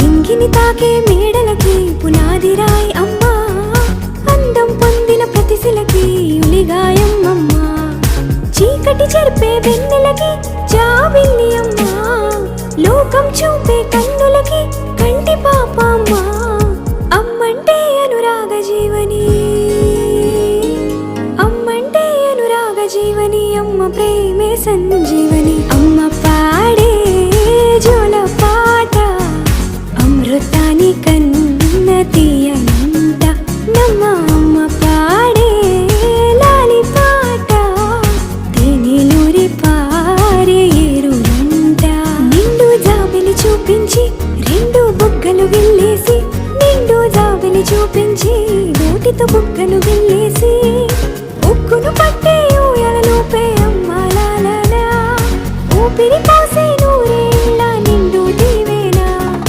నింగిని తాకే మేడలకి పునాదిరాయి అమ్మా. అందం పొందిన ప్రతిశిలకి ఉలిగాయం అమ్మా చీకటి చెరిపే వెన్నెలకి జాబిల్లి అమ్మా. లోకం చూపే కన్నులకి కంటి పాప అమ్మా. అమ్మంటే అనురాగ జీవని. అమ్మంటే అనురాగ జీవని అమ్మ ప్రేమే సంజీవని. చూపించి రెండు బుగ్గలు వెళ్ళేసి నిండు జాబిని చూపించి నోటితో బుగ్గలు వెళ్ళేసి ఉక్కును పట్టే ఊయలలోపే అమ్మాలా ఊపిరి పోసే